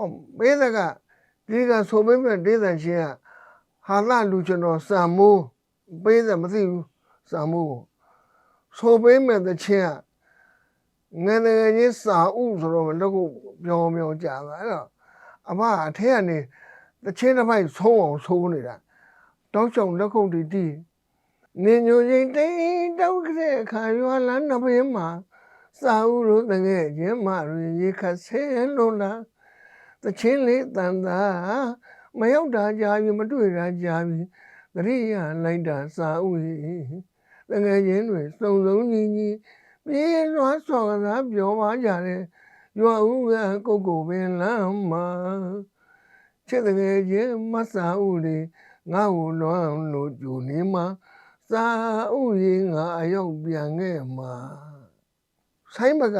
အော်ပေးတဲ့ကဒီကဆိုပေးမဲ့ဒေသချင်းကဟာလာလူကျွန်တော်စံမိုးပေးတဲ့မသိဘူးစံမိုးကိုဆိုပေးမဲ့တဲ့ချင်းကငယ်ငယ်ချင်းစာဥဆိုတော့လက်ကိုပြောင်းပြောင်းကြာတာအဲ့တော့အမအထက်ကနေတချင်းတစ်ပိုက်ဆုံးအောင်ဆိုးနေတာတောက်ချောင်လက်ခုပ်တီတီနေညိုချင်းတိန်တောက်တဲ့ခါရွာလန်းနဘင်းမှာစာဥလို့တကယ်ချင်းမရေခတ်ဆဲလို့လား တချင်းလေးတန်တာမရောက်တာကြာပြီမတွေ့တာကြာပြီတရိယာလိုက်တာစာဥတငယ်ချင်းတွေစုံစုံညီညီပြေးလွှားစော်ကစားပြောပါကြတယ်ရွာဦးကကိုကိုပင်လမ်းမှာချစ်တငယ်ချင်းမဆာဥလေးငါ့ကိုလွမ်းလို့ကြူနေမှာစာဥရင်ငါအရောက်ပြန်ခဲ့မှာဆိုင်မက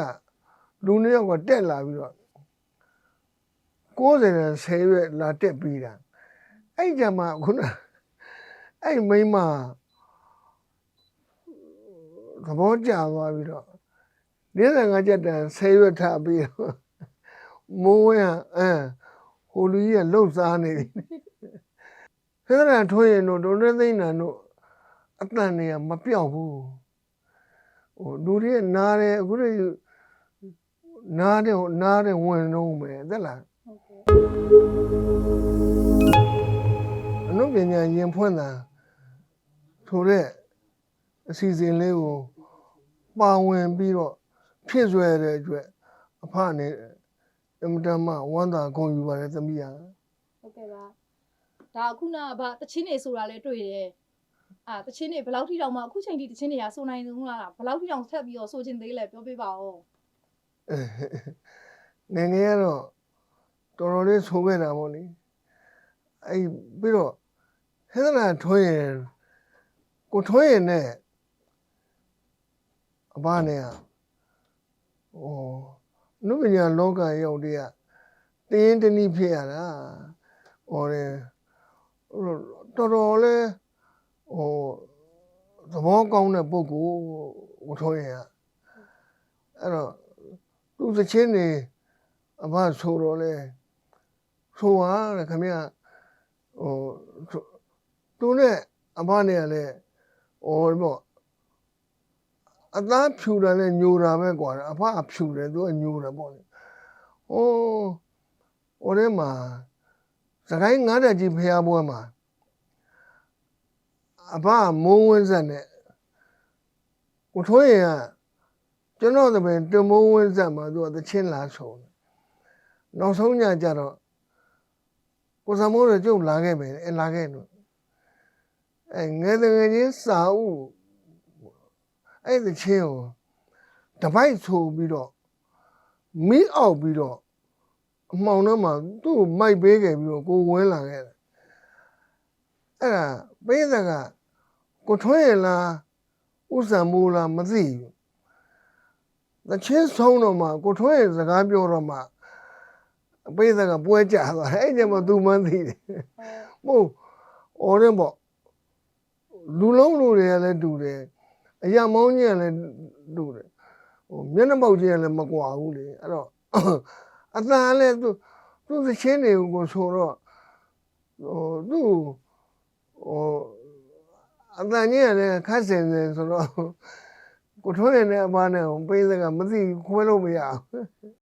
လူနှစ်ယောက်ကတက်လာပြီးတော့ 60နဲ့10ရွက်လာတက်ပြီးတာအဲ့ကြမှာခုနအဲ့မိန်းမသဘောကျသွားပြီးတော့45ချက်တန်10ရွက်ထပ်ပြီးတော့မိုးဝဲအဲဟိုလူကြီးကလှုပ်စားနေပြီခေတ္တရထွေးရင်တို့ဒုနေသိန်းနံတို့အတန်တွေကမပြောက်ဘူးဟိုလူတွေနားတယ်အခုတွေနားတယ်ဟိုနားတယ်ဝင်တော့မယ်သက်လား အနုပညာရင်ဖွင့်တာဆိုတဲ့အစီအစဉ်လေးကိုပါဝင်ပြီးတော့ဖြစ်ဆွဲတဲ့အတွက်အဖနဲ့အမတမဝမ်းသာဂုဏ်ယူပါတယ်သမီးရဟုတ်ကဲ့ပါဒါခုနကဗတချင်းနေဆိုတာလဲတွေ့တယ်အာတချင်းနေဘယ်လောက်ထိတောင်မှအခုချိန်ထိတချင်းတွေကဆိုနိုင်ဘူးလားဘယ်လောက်ထိတောင်ထပ်ပြီးတော့ဆိုချင်သေးလဲပြောပြပါဦးငယ်ငယ်ကတော့ တော်တော်လေးဆိုခဲ့တာပေါ့လေအဲ့ပြီးတော့ဟဲ့လားထွန်းရင်ကိုထွန်းရင်နဲ့အဘနဲ့ကဟိုနုပညာလောကရောက်တဲ့ကတင်းတင်းတနည်းဖြစ်ရတာဟောတယ်တော်တော်လေးဟိုသဘောကောင်းတဲ့ပုဂ္ဂိုလ်ကိုထွန်းရင်ကအဲ့တော့သူသချင်းနေအဘဆိုတော့လေ ဆိုပါတဲ့ခမရဟိုသူနဲ့အဘနဲ့ကလည်းဟိုပေါ့အသားဖြူတယ်နဲ့ညိုတာပဲကွာအဖအဖြူတယ်သူကညိုတယ်ပေါ့လေဟိုဟိုထဲမှာစကိုင်းငါးတက်ကြီးဖျားပွဲမှာအဘမိုးဝင်းဆက်နဲ့ကိုထွေးရင်ကကျွန်တော်တပင်တမုံဝင်းဆက်မှာသူကသချင်းလာဆုံးတယ်နောက်ဆုံးညကျတော့ ကိုစမိုးတော့ကျုပ်လာခဲ့မယ်အဲလာခဲ့လို့အဲငယ်တငယ်ချင်းစာဥအဲ့သချင်းကိုတပိုက်ဆိုပြီးတော့မီးအောက်ပြီးတော့အမှောင်ထဲမှာသူ့ကိုမိုက်ပေးခဲ့ပြီးတော့ကိုဝင်လာခဲ့တယ်အဲ့ဒါပေးတဲ့ကကိုထွန်းရလားဥစ္စာမိုးလားမသိဘူးတချင်းဆုံးတော့မှကိုထွန်းရဲ့စကားပြောတော့မှ အပိသကပွဲကြသွားတယ်အဲ့ကျမှသူမှန်းသိတယ်မဟုတ်အော်ရင်ပေါ့လူလုံးလူတွေကလည်းတူတယ်အရာမောင်းကြီးကလည်းတူတယ်ဟိုမျက်နှာပေါက်ကြီးကလည်းမကွာဘူးလေအဲ့တော့အတန်လည်းသူသူသချင်းတွေကိုဆိုတော့ဟိုသူဟိုအတန်ကြီးကလည်းခက်စင်စင်ဆိုတော့ကိုထွန်းရတဲ့အမနဲ့ပေးစကမသိခွဲလို့မရဘူး။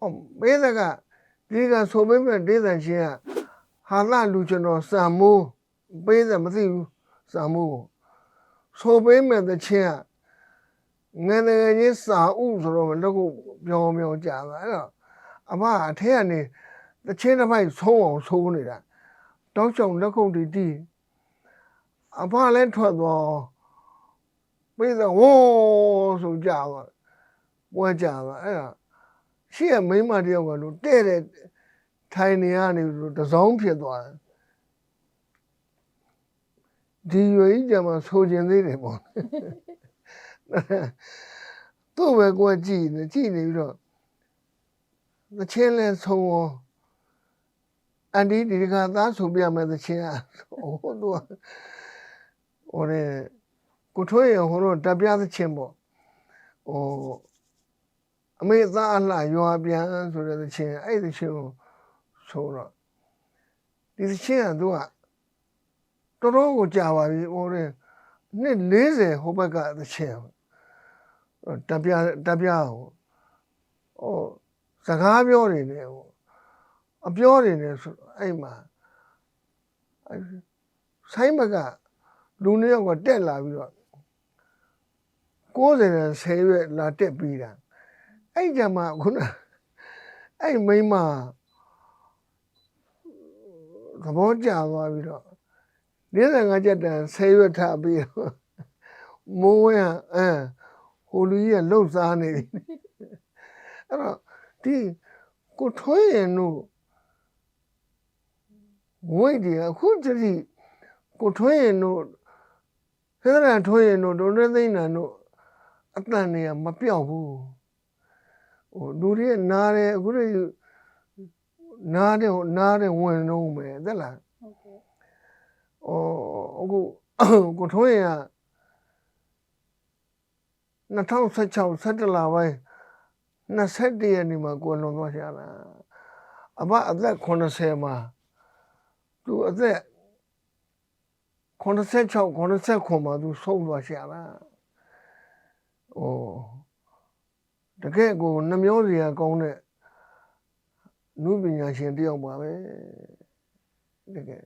အော်ပေးစကဒီကဆိုပေးမဲ့ဒေသချင်းကဟာလာလူကျွန်တော်စံမိုးပေးစမသိဘူးစံမိုးကိုဆိုပေးမဲ့တဲ့ချင်းကငယ်ငယ်ချင်းစာဥဆိုတော့လက်ကိုပြောင်းပြောင်းကြာတာအဲ့တော့အမအထက်ကနေတချင်းတစ်ပိုက်ဆုံးအောင်ဆိုးနေတာတောက်ချောင်လက်ခုပ်တီတီအဖလည်းထွက်သွားပြီးတော့ဝိုးဆိုကြပါပွဲကြပါအဲ့ဒါ ရှေ့ကမိန်းမတယောက်ကလို့တဲ့တဲ့ထိုင်နေရနေလို့တစောင်းဖြစ်သွားတယ်ဒီရွေးကြမှာဆိုကျင်သေးတယ်ပေါ့သူ့ပဲကိုကြည့်နေကြည့်နေပြီးတော့သချင်းလဲဆုံးရောအန်ဒီဒီကသားဆိုပြမယ်သချင်းอ่ะဟိုသူကဟိုလေကိုထွေးရဟိုတော့တပ်ပြသချင်းပေါ့ဟို အမေသားအလှရွာပြန်ဆိုတဲ့သချင်းအဲ့ဒီသချင်းကိုဆိုတော့ဒီသချင်းကသူကတော်တော်ကိုကြာပါပြီဟိုတဲ့နှစ်40ဟိုဘက်ကသချင်းတပြတပြဟိုဟိုစကားပြောနေတယ်ဟိုအပြောနေတယ်ဆိုအဲ့မှာအဲ့ဆိုင်ဘက်ကလူနှစ်ယောက်ကတက်လာပြီးတော့60နဲ့10ရွက်လာတက်ပြီးတာ အဲ့ကြမှာခုနအဲ့မိန်းမသဘောကျသွားပြီးတော့45ကျက်တန်10ရွက်ထပ်ပြီးတော့မိုးဝဲအဲဟိုလူကြီးကလှုပ်စားနေပြီအဲ့တော့ဒီကိုထွေးရင်တို့ဝိတ်ဒီအခုတည်းကိုထွေးရင်တို့ဆရာထွေးရင်တို့ဒုနေသိန်းနံတို့အတန်တွေကမပြောက်ဘူး ဟိုလူတွေနားတယ်အခုတွေနားတယ်ဟိုနားတယ်ဝင်တော့မယ်သက်လားဟုတ်ကဲ့ဟိုအခုကိုထွေးရင်က2016 17လပိုင်း21ရက်နေ့မှာကိုယ်လွန်သွားရှာတာအဘအသက်80မှာသူအသက်86 89မှာသူဆုံးသွားရှာတာဟို တကယ်ကိုနှမျောစရာကောင်းတဲ့နုပညာရှင်တယောက်ပါပဲတကယ်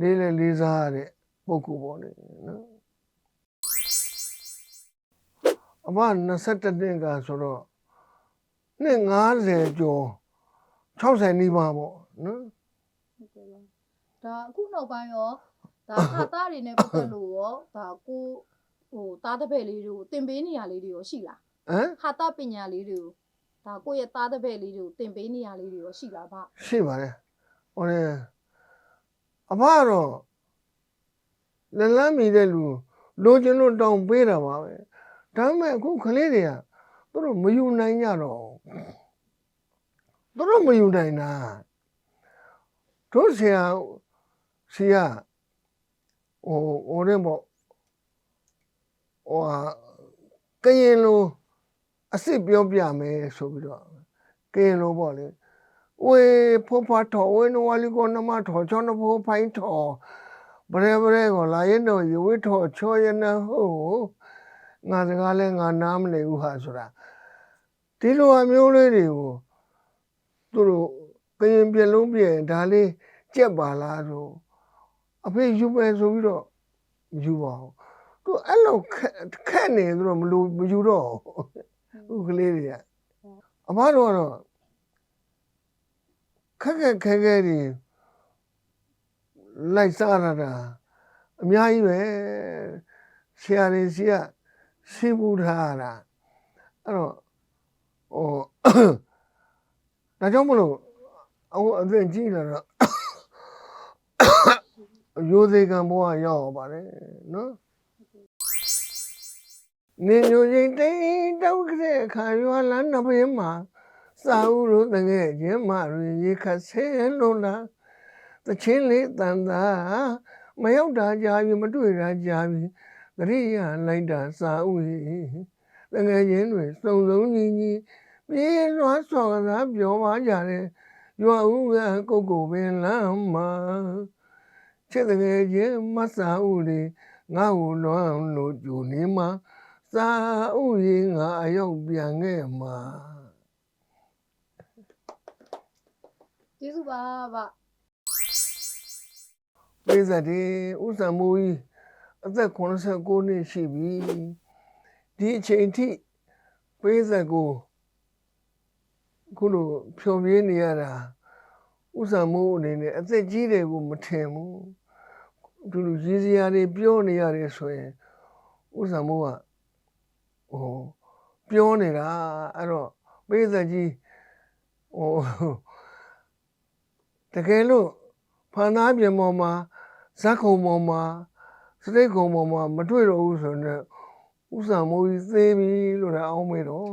လေးလေးလေးစားရတဲ့ပုဂ္ဂိုလ်ပေါ့လေနော်အမ21နှစ်ကဆိုတော့နှစ်90ကျော်60နီးပါးပေါ့နော်ဟုတ်ကဲ့ပါဒါအခုနောက်ပိုင်းရောဒါဟာသားတွေနဲ့ပတ်သက်လို့ရောဒါကိုဟိုသားတစ်ပည့်လေးတွေကိုတင်ပေးနေရလေးတွေရောရှိလား ဟမ်ဟာသားပညာလေးတွေကိုဒါကိုယ့်ရဲ့သားတစ်ပည့်လေးတွေကိုတင်ပေးနေရလေးတွေရောရှိလားဗျရှိပါတယ်ဟိုလေအမကတော့လက်လန်းမီတဲ့လူလိုချင်လို့တောင်းပေးတာပါပဲဒါပေမဲ့အခုကလေးတွေကသူတို့မယူနိုင်ကြတော့ဘူးသူတို့မယူနိုင်တာတို့ဆရာဆရာဟိုဟိုတဲ့ပေါ့ဟိုဟာကရင်လို အစ်စ်ပြောပြမယ်ဆိုပြီးတော့ကရင်လိုပေါ့လေဝေဖိုးဖားတော်ဝေနဝလီကိုနမတော်ချောနဖိုးဖိုင်းတော်ဘရဲဘရဲကိုလာရင်တော့ရွေးတော်ချောရနဟိုငါစကားလဲငါနားမလည်ဘူးဟာဆိုတာဒီလိုအမျိုးလေးတွေကိုသူတို့ကရင်ပြက်လုံးပြက်ဒါလေးကြက်ပါလားဆိုအဖေယူပဲဆိုပြီးတော့မယူပါဘူးသူအဲ့လိုခက်ခက်နေသူတို့မလို့မယူတော့ဘူး ဥကလေးတွေကအမတို့ကတော့ခက်ခက်ခဲခဲတွေလိုက်စားရတာအများကြီးပဲဆရာတွေစီကရှိမှုထားရတာအဲ့တော့ဟိုဒါကြောင့်မလို့အခုအသက်ကြီးလာတော့ရိုးသေးကံဘဝရောက်အောင်ပါတယ်နော် နေညိုချင်းတိန်တောက်ကတဲ့အခါရွာလန်းနှစ်ပင်မှာစာဥတို့တကယ်ချင်းမတွေရေခတ်ဆဲလို့လားတချင်းလေးတန်တာမရောက်တာကြာပြီမတွေ့တာကြာပြီတရိယာလိုက်တာစာဥတကယ်ချင်းတွေစုံစုံညီညီပြေးလွှားစော်ကစားပြောပါကြတယ်ရွာဦးကကိုကိုပင်လမ်းမှာချစ်တကယ်ချင်းမဆာဥလေးငါ့ကိုလွမ်းလို့ကြူနေမှာ စာဥရင်ငါအရောက်ပြန်ခဲ့မှာကျေးဇူးပါဗျပိဿတိဥစ္စာမိုးကြီးအသက်89နှစ်ရှိပြီဒီအချိန်ထိပိဿကိုခုလိုဖြောပြင်းနေရတာဥစ္စာမိုးအနေနဲ့အသက်ကြီးတယ်ကိုမထင်ဘူးသူလူကြီးစရာတွေပြောနေရတယ်ဆိုရင်ဥစ္စာမိုးက ဟိုပြောနေတာအဲ့တော့ပိဿကြီးဟိုတကယ်လို့ဖန်သားပြင်ပေါ်မှာဇက်ခုံပေါ်မှာစတိတ်ခုံပေါ်မှာမတွေ့တော့ဘူးဆိုတော့ဥစ္စာမိုးကြီးသေးပြီလို့လည်းအောင်းမေတော့